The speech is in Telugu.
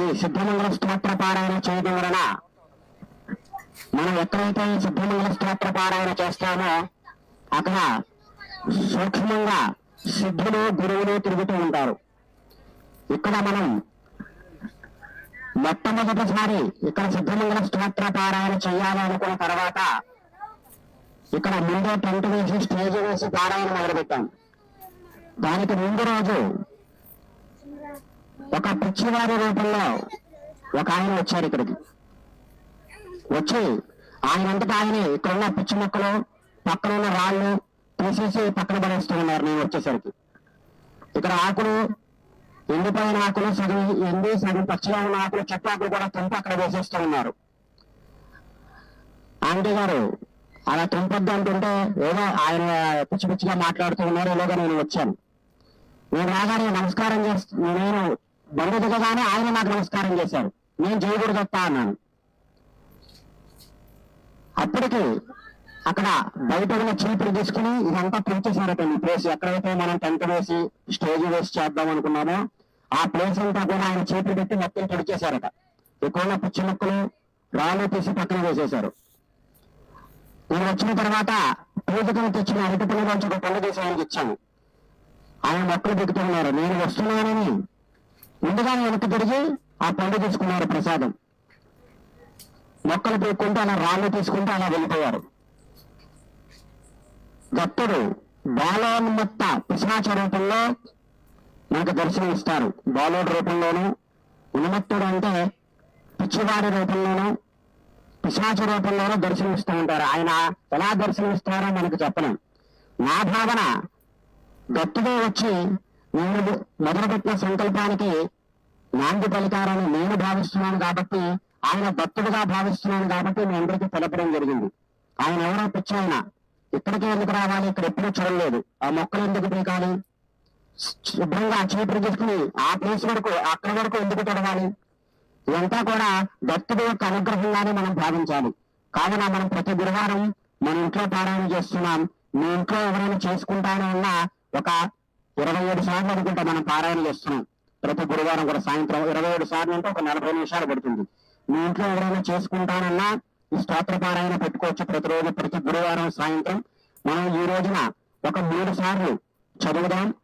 ఈ సిద్ధమంగళ స్తోత్ర పారాయణ చేయడం వలన మనం ఎక్కడైతే ఈ సిద్ధమంగళ స్తోత్ర పారాయణ చేస్తామో అక్కడ సూక్ష్మంగా సిద్ధులు గురువులు తిరుగుతూ ఉంటారు. ఇక్కడ మనం మొట్టమొదటిసారి ఇక్కడ సిద్ధమంగళ స్తోత్ర పారాయణ చేయాలి అనుకున్న తర్వాత ఇక్కడ ముందే టెంట్ వేసి స్టేజ్ వేసి పారాయణ మొదలుపెట్టాం. దానికి ముందు రోజు ఒక పిచ్చివారి రూపంలో ఒక ఆయన వచ్చారు ఇక్కడికి. వచ్చి ఆయన అంతటా ఆయనే ఇక్కడున్న పిచ్చి మొక్కలు పక్కన ఉన్న రాళ్ళు తీసేసి పక్కన పడేస్తూ ఉన్నారు నేను వచ్చేసరికి. ఇక్కడ ఆకులు ఎండిపోయిన ఆకులు సగం ఎండి సగం పచ్చిగా ఉన్న ఆకులు చెట్టు ఆకులు కూడా తుంపు అక్కడ వేసేస్తూ ఉన్నారు. ఆంటీ గారు అలా తుంపొద్దు అంటుంటే ఏదో ఆయన పిచ్చి పిచ్చిగా మాట్లాడుతూ ఉన్నారు ఇలాగా నేను వచ్చాను. నేను రాగానే నమస్కారం చేస్తూ నేను బండి దిగగానే ఆయన నాకు నమస్కారం చేశారు. నేను జయగుడు తప్ప అన్నాను. అప్పటికి అక్కడ బయట ఉన్న చీపులు తీసుకుని ఇదంతా పెంచేశారట ఈ ప్లేస్ ఎక్కడైతే మనం టెంట్ వేసి స్టేజ్ వేసి చేద్దాం అనుకున్నామో ఆ ప్లేస్ అంతా కూడా ఆయన చీపురు పెట్టి మొత్తం పడిచేశారట ఎక్కువ పిచ్చి మొక్కలు రాళ్ళు తీసి పక్కన వేసేశారు. నేను వచ్చిన తర్వాత పూజకులు తెచ్చిన అరటి పనుల నుంచి ఒక పండు చేసి ఆయనకి ఇచ్చాను. ఆయన మొక్కలు పెట్టుకున్నారు. నేను వస్తున్నానని. ముందుగానే వెనక్కి తిరిగి ఆ పండు తీసుకున్నారు ప్రసాదం. మొక్కలు పెట్టుకుంటూ అలా రాళ్ళు తీసుకుంటూ అలా వెళ్ళిపోయారు. దత్తుడు బాలోన్మత్త పిశాచ రూపంలో మనకు దర్శనం ఇస్తారు. బాలోడు రూపంలోను ఉన్మత్తుడు అంటే పిచ్చివాడి రూపంలోను పిశాచ రూపంలోనూ దర్శనమిస్తూ ఉంటారు. ఆయన ఎలా దర్శనమిస్తారో మనకు చెప్పలేం. నా భావన గట్టిగా వచ్చి నిన్ను మొదలుపెట్టిన సంకల్పానికి నాంది పలికారని నేను భావిస్తున్నాను కాబట్టి ఆయన దత్తుడుగా భావిస్తున్నాను కాబట్టి మీ అందరికీ తెలపడం జరిగింది. ఆయన ఎవరో పిచ్చి ఆయన ఇక్కడికి ఎందుకు రావాలి? ఇక్కడ ఎప్పుడూ చూడలేదు. ఆ మొక్కలు ఎందుకు పీకాలి శుభ్రంగా చీపురు తీసుకుని ఆ ప్లేస్ వరకు అక్కడ వరకు ఎందుకు తొడవాలి? ఇదంతా కూడా దత్తుడు యొక్క అనుగ్రహంగానే మనం భావించాలి. కావున మనం ప్రతి గురువారం మన ఇంట్లో పారాయణ చేస్తున్నాం. మీ ఇంట్లో ఎవరైనా చేసుకుంటానే ఉన్నా ఒక ఇరవై ఏడు సార్లు అనుకుంటా మనం పారాయణ చేస్తున్నాం. ప్రతి గురువారం కూడా సాయంత్రం ఇరవై ఏడు సార్లు అంటే ఒక నలభై నిమిషాలు పడుతుంది. మీ ఇంట్లో ఎవరైనా చేసుకుంటానన్నా ఈ స్తోత్ర పారాయణ పెట్టుకోవచ్చు. ప్రతిరోజు ప్రతి గురువారం సాయంత్రం మనం ఈ రోజున ఒక మూడు సార్లు చదువుదాం